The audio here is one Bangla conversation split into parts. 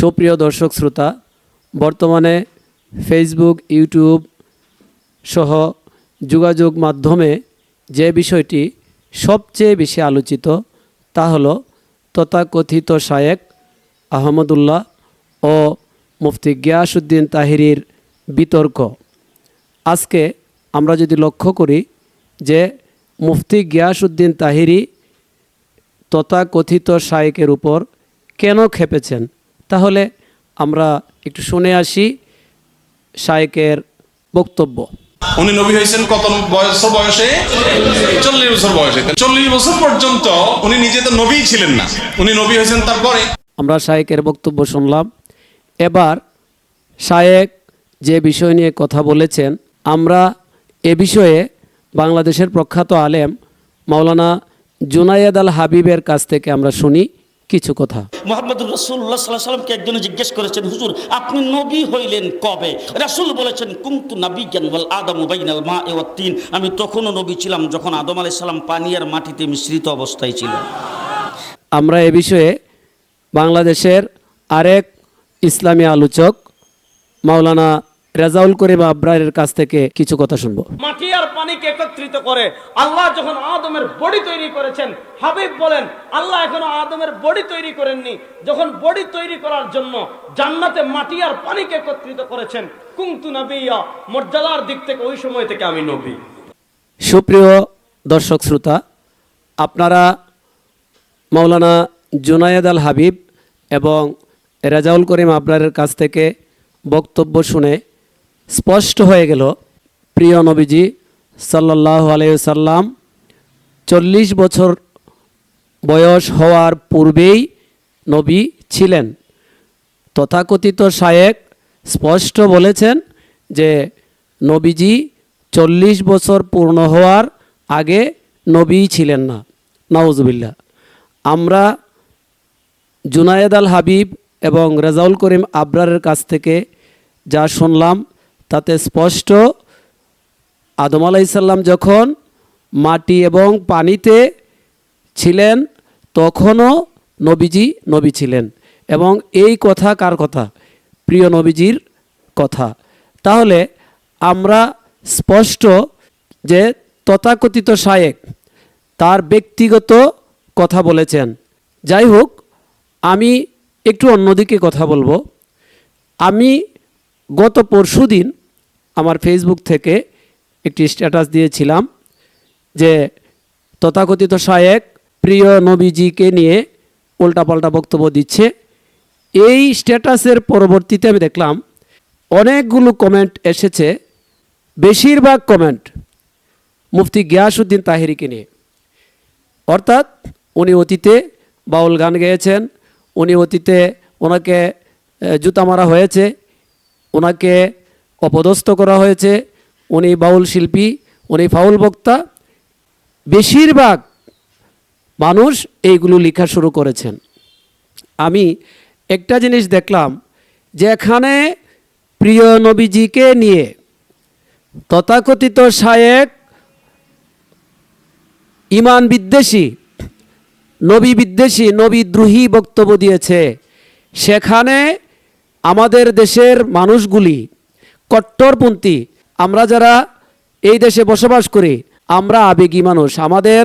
সুপ্রিয় দর্শক শ্রোতা, বর্তমানে ফেসবুক ইউটিউব সহ যোগাযোগ মাধ্যমে যে বিষয়টি সবচেয়ে বেশি আলোচিত তা হল তথাকথিত শায়েক আহমদুল্লাহ ও মুফতি গিয়াসুদ্দিন তাহিরির বিতর্ক। আজকে আমরা যদি লক্ষ্য করি যে মুফতি গিয়াসুদ্দিন তাহিরি তথাকথিত শায়েকের উপর কেন খেপেছেন তাহলে আমরা একটু শুনে আসি শায়েকের বক্তব্য। উনি নবী হয়েছেন কত বছর বয়সে? চল্লিশ বছর বয়সে। চল্লিশ বছর পর্যন্ত উনি নিজে তো নবী ছিলেন না। উনি নবী হয়েছেন তারপরে? আমরা শায়েকের বক্তব্য শুনলাম। এবার শায়েক যে বিষয় নিয়ে কথা বলেছেন আমরা এ বিষয়ে বাংলাদেশের প্রখ্যাত আলেম মাওলানা জুনায়েদ আল হাবিবের কাছ থেকে আমরা শুনি। কিছু কথা। মোহাম্মদ রসুল্লাহ সাল্লাহ সাল্লামকে একজন জিজ্ঞেস করেছেন হুজুর আপনি নবী হইলেন কবে? রাসূল বলেছেন কুন্তু নাবি জ্ঞানবল আদম উবাইনাল মা এ তিন। আমি তখনও নবী ছিলাম যখন আদম আলাইহিস সালাম পানি আর মাটিতে মিশ্রিত অবস্থায় ছিল। আমরা এ বিষয়ে বাংলাদেশের আরেক ইসলামী আলোচক মাওলানা রেজাউল করিম আব্রারের কাছ থেকে কিছু কথা শুনব। মাটি আর পানিকে একত্রিত করে আল্লাহ যখন আদমের বডি তৈরি করেছেন হাবিব বলেন আল্লাহ এখনও আদমের বডি তৈরি করেননি। যখন বডি তৈরি করার জন্য জান্নাতে মাটি আর পানিকে একত্রিত করেছেন কুংতু নবিয়া মর্যাদার দিক থেকে ওই সময় থেকে আমি নবী। সুপ্রিয় দর্শক শ্রোতা আপনারা মাওলানা জুনায়েদ আল হাবিব এবং রেজাউল করিম আবরারের কাছ থেকে বক্তব্য শুনে স্পষ্ট হয়ে গেল, প্রিয় নবীজি সাল্লাহ আলাইসাল্লাম চল্লিশ বছর বয়স হওয়ার পূর্বেই নবী ছিলেন। তথাকথিত শায়েক স্পষ্ট বলেছেন যে নবীজি চল্লিশ বছর পূর্ণ হওয়ার আগে নবী ছিলেন না। নওয়াজবিল্লা আমরা জুনায়েদ আল হাবিব এবং রেজাউল করিম আবরারের কাছ থেকে যা শুনলাম তাতে স্পষ্ট, আদম আলাইসাল্লাম যখন মাটি এবং পানিতে ছিলেন, তখনও নবীজি নবী ছিলেন। এবং এই কথা কার কথা? প্রিয় নবীজির কথা। তাহলে আমরা স্পষ্ট যে তথাকথিত শায়েক তার ব্যক্তিগত কথা বলেছেন। যাই হোক, আমি একটু অন্যদিকে কথা বলব। আমি গত পরশু দিন ফেসবুক থেকে একটি স্ট্যাটাস দিয়েছিলাম যে তথাকথিত শায়েক প্রিয় নবীজিকে নিয়ে উল্টাপাল্টা বক্তব্য দিচ্ছে। এই স্ট্যাটাসের পরবর্তীতে আমি দেখলাম অনেকগুলো কমেন্ট এসেছে, বেশিরভাগ কমেন্ট মুফতি গিয়াসুদ্দিন তাহিরিকে নিয়ে। অর্থাৎ উনি অতীতে বাউল গান গেয়েছেন, উনি অতীতে ওনাকে জুতা মারা হয়েছে, ওনাকে অপদস্থ করা হয়েছে। উনি বাউল শিল্পী, উনি ফাউল বক্তা। বেশিরভাগ মানুষ এইগুলো লেখা শুরু করেছেন। আমি একটা জিনিস দেখলাম যে এখানে প্রিয় নবীজিকে নিয়ে তথাকথিত শায়েক ইমান বিদ্বেষী, নবী বিদ্বেষী নবীদ্রোহী বক্তব্য দিয়েছে। সেখানে আমাদের দেশের মানুষগুলি কট্টরপন্থী। আমরা যারা এই দেশে বসবাস করি, আমরা আবেগী মানুষ। আমাদের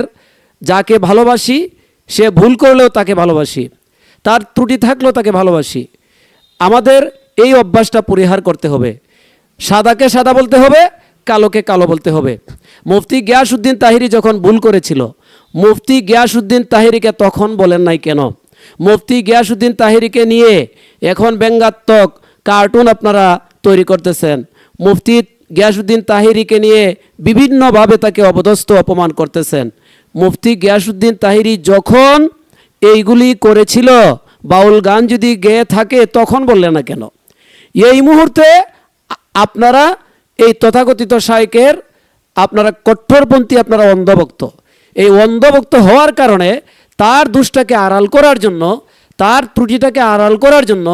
যাকে ভালোবাসি, সে ভুল করলেও তাকে ভালোবাসি। তার ত্রুটি থাকলেও তাকে ভালোবাসি। আমাদের এই অভ্যাসটা পরিহার করতে হবে। সাদাকে সাদা বলতে হবে, কালোকে কালো বলতে হবে। মুফতি গিয়াসুদ্দিন তাহিরি যখন ভুল করেছিল, মুফতি গিয়াসুদ্দিন তাহিরিকে তখন বলেন নাই কেন? মুফতি গিয়াসুদ্দিন তাহিরিকে নিয়ে এখন ব্যঙ্গাত্মক কার্টুন আপনারা তৈরি করতেছেন। মুফতি গিয়াসুদ্দিন তাহিরিকে নিয়ে বিভিন্নভাবে তাকে অপদস্থ অপমান করতেছেন। মুফতি গিয়াসুদ্দিন তাহিরি যখন এইগুলি করেছিল, বাউল গান যদি গেয়ে থাকে, তখন বললেন না কেন? এই মুহূর্তে আপনারা এই তথাকথিত শায়কের আপনারা কঠোরপন্থী আপনারা অন্ধভক্ত। এই অন্ধভক্ত হওয়ার কারণে তার দুষ্টাকে আড়াল করার জন্য, তার ত্রুটিটাকে আড়াল করার জন্য,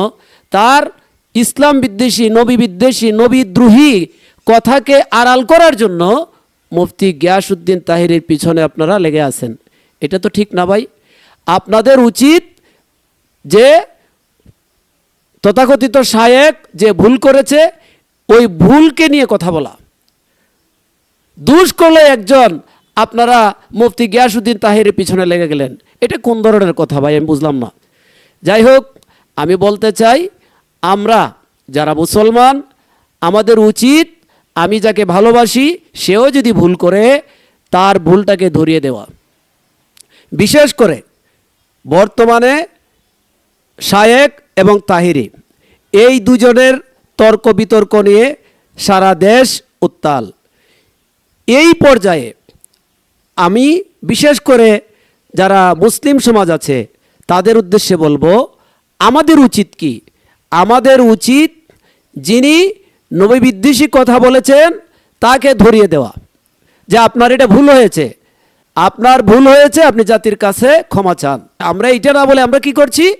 তার ইসলাম বিদ্বেষী, নবী বিদ্বেষী নবীদ্রোহী কথাকে আড়াল করার জন্য মুফতি গিয়াসুদ্দিন তাহিরের পিছনে আপনারা লেগে আছেন। এটা তো ঠিক না ভাই। আপনাদের উচিত যে তথাকথিত শায়েক যে ভুল করেছে, ওই ভুলকে নিয়ে কথা বলা। দুষ করলে একজন আপনারা মুফতি গিয়াসুদ্দিন তাহিরের পিছনে লেগে গেলেন। এটা কোন ধরনের কথা ভাই? আমি বুঝলাম না। যাই হোক, আমি বলতে চাই আমরা যারা মুসলমান, আমাদের উচিত আমি যাকে ভালোবাসি, সেও যদি ভুল করে, তার ভুলটাকে ধরিয়ে দেওয়া। বিশেষ করে বর্তমানে শায়েক এবং তাহিরি এই দুজনের তর্ক বিতর্ক নিয়ে সারা দেশ উত্তাল। এই পর্যায়ে আমি বিশেষ করে যারা মুসলিম সমাজ আছে, তাদের উদ্দেশ্যে বলব, আমাদের উচিত কি আমাদের উচিত যিনি নবীবিদ্বেষী কথা বলেছেন, তাকে ধরিয়ে দেওয়া। যে আপনার এটা ভুল হয়েছে। আপনার ভুল হয়েছে, আপনি জাতির কাছে ক্ষমা চান। আমরা এটা না বলে আমরা কি করছি?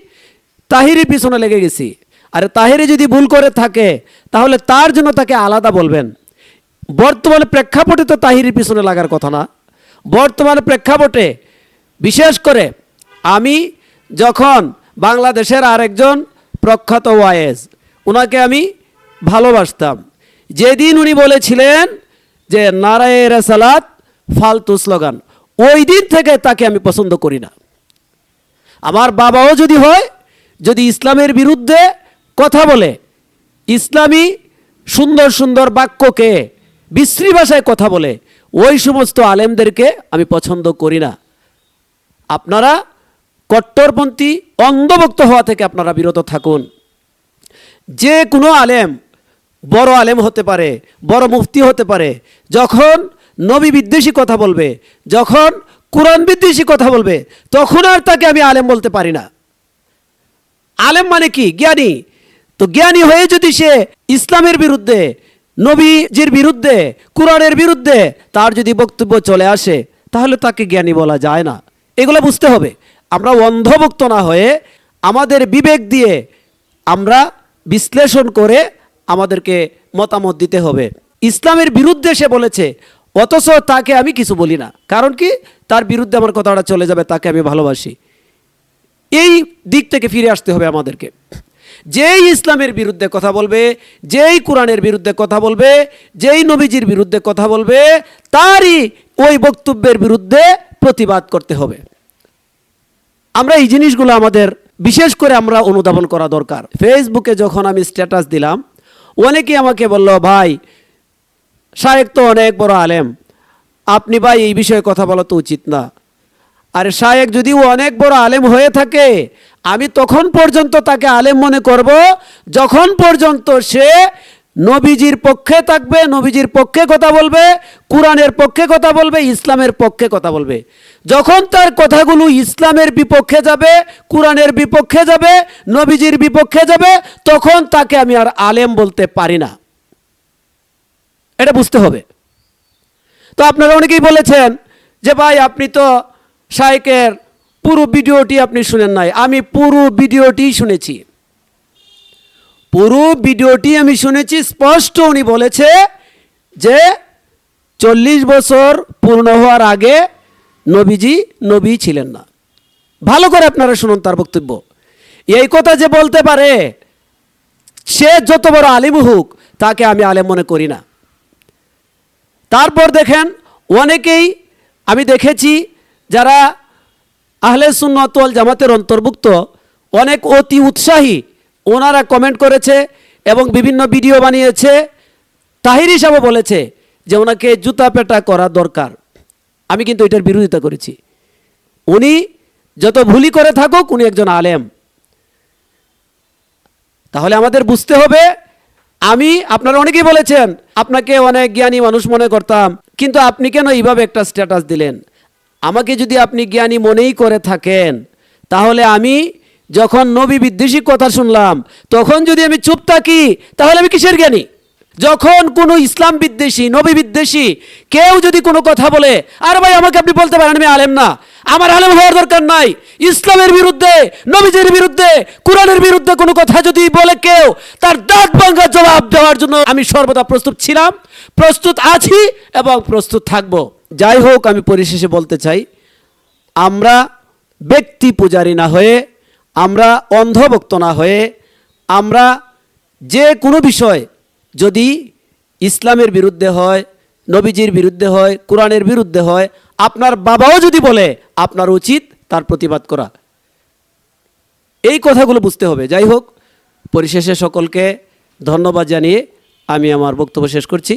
তাহিরি পিছনে লেগে গেছি। আর তাহিরি যদি ভুল করে থাকে, তাহলে তার জন্য তাকে আলাদা বলবেন। বর্তমানে প্রেক্ষাপটে তো তাহিরির পিছনে লাগার কথা না। বর্তমানে প্রেক্ষাপটে, বিশেষ করে আমি যখন বাংলাদেশের আরেকজন প্রখ্যাত ওয়াইজ ওনাকে আমি ভালোবাসতাম। যেদিন উনি বলেছিলেন যে, নারায় রেসালাত, ফালতু স্লোগান। ওই দিন থেকে তাকে আমি পছন্দ করি না। আমার বাবাও যদি হয়, যদি ইসলামের বিরুদ্ধে কথা বলে, ইসলামী সুন্দর সুন্দর বাক্যকে বিশ্রী ভাষায় কথা বলে, ওই সমস্ত আলেমদেরকে আমি পছন্দ করি না। আপনারা কট্টরপন্থী অন্ধভক্ত হওয়া থেকে আপনারা বিরত থাকুন। যে কোনো আলেম, বড় আলেম হতে পারে, বড় মুফতি হতে পারে, যখন নবী বিদ্বেষী কথা বলবে, যখন কোরআন বিদ্বেষী কথা বলবে, তখন আর তাকে আমি আলেম বলতে পারি না। আলেম মানে কি? জ্ঞানী। তো জ্ঞানী হয়ে যদি সে ইসলামের বিরুদ্ধে, নবীজির বিরুদ্ধে, কোরআনের বিরুদ্ধে তার যদি বক্তব্য চলে আসে, তাহলে তাকে জ্ঞানী বলা যায় না। এগুলো বুঝতে হবে। আমরা অন্ধভুক্ত না হয়ে আমাদের বিবেক দিয়ে আমরা বিশ্লেষণ করে আমাদেরকে মতামত দিতে হবে। ইসলামের বিরুদ্ধে সে বলেছে, অথচ তাকে আমি কিছু বলি না। কারণ কি? তার বিরুদ্ধে আমার কথাটা চলে যাবে, তাকে আমি ভালোবাসি। এই দিক থেকে ফিরে আসতে হবে আমাদেরকে। যেই ইসলামের বিরুদ্ধে কথা বলবে, যেই কোরআনের বিরুদ্ধে কথা বলবে, যেই নবীজির বিরুদ্ধে কথা বলবে, তারই ওই বক্তব্যের বিরুদ্ধে প্রতিবাদ করতে হবে। আমরা এই জিনিসগুলো আমাদের বিশেষ করে আমরা অনুধাবন করা দরকার। ফেসবুকে যখন আমি স্ট্যাটাস দিলাম, অনেকেই আমাকে বলল, ভাই, শায়েক তো অনেক বড় আলেম। আপনি ভাই এই বিষয়ে কথা বলা তো উচিত না। আর শায়েক, যদি ও অনেক বড় আলেম হয়ে থাকে, আমি তখন পর্যন্ত তাকে আলেম মনে করব, যখন পর্যন্ত সে নবীজির পক্ষে থাকবে, নবীজির পক্ষে কথা বলবে, কোরআনের পক্ষে কথা বলবে, ইসলামের পক্ষে কথা বলবে। যখন তার কথাগুলো ইসলামের বিপক্ষে যাবে, কোরআনের বিপক্ষে যাবে, নবীজির বিপক্ষে যাবে, তখন তাকে আমি আর আলেম বলতে পারি না। এটা বুঝতে হবে। তো আপনারা অনেকেই বলেছেন যে, ভাই, আপনি তো শাইকের পুরো ভিডিওটি আপনি শুনেন নাই। আমি পুরো ভিডিওটি শুনেছি। পুরো ভিডিওটি আমি শুনেছি, স্পষ্ট উনি বলেছে যে চল্লিশ বছর পূর্ণ হওয়ার আগে নবীজি নবী ছিলেন না। ভালো করে আপনারা শুনুন তার বক্তব্য। এই কথা যে বলতে পারে, সে যত বড় আলিম হোক, তাকে আমি আলেম মনে করি না। তারপর দেখেন, অনেকেই আমি দেখেছি যারা আহলে সুন্নতল জামাতের অন্তর্ভুক্ত, অনেক অতি উৎসাহী ওনারা কমেন্ট করেছে এবং বিভিন্ন ভিডিও বানিয়েছে। তাহির হিসাবে বলেছে যে ওনাকে জুতা পেটা করা দরকার। আমি কিন্তু এটার বিরোধিতা করেছি। উনি যত ভুলই করে থাকুক, উনি একজন আলেম। তাহলে আমাদের বুঝতে হবে, আমি, আপনারা অনেকেই বলেছেন, আপনাকে অনেক জ্ঞানী মানুষ মনে করতাম, কিন্তু আপনি কেন এইভাবে একটা স্ট্যাটাস দিলেন? আমাকে যদি আপনি জ্ঞানী মনেই করে থাকেন, তাহলে আমি যখন নবী বিদ্বেষী কথা শুনলাম, তখন যদি আমি চুপ থাকি, তাহলে আমি কিসের জ্ঞানী? যখন কোনো ইসলাম বিদ্বেষী, নবী বিদ্বেষী কেউ যদি কোনো কথা বলে, আর ভাই, আমাকে আপনি বলতে পারেন, আমি আলেম না। আমার আলেম হওয়ার দরকার নাই। ইসলামের বিরুদ্ধে, নবীজির বিরুদ্ধে, কোরআনের বিরুদ্ধে কোনো কথা যদি বলে কেউ, তার দাঁত ভাঙ্গা জবাব দেওয়ার জন্য আমি সর্বদা প্রস্তুত ছিলাম, প্রস্তুত আছি এবং প্রস্তুত থাকব। যাই হোক, আমি পরিশেষে বলতে চাই, আমরা ব্যক্তি পূজারী না হয়ে আমরা অন্ধভক্ত না হয়ে আমরা যে কোনো বিষয় যদি ইসলামের বিরুদ্ধে হয়, নবীজির বিরুদ্ধে হয়, কোরআনের বিরুদ্ধে হয়, আপনার বাবাও যদি বলে, আপনার উচিত তার প্রতিবাদ করা। এই কথাগুলো বুঝতে হবে। যাই হোক, পরিশেষে সকলকে ধন্যবাদ জানিয়ে আমি আমার বক্তব্য শেষ করছি।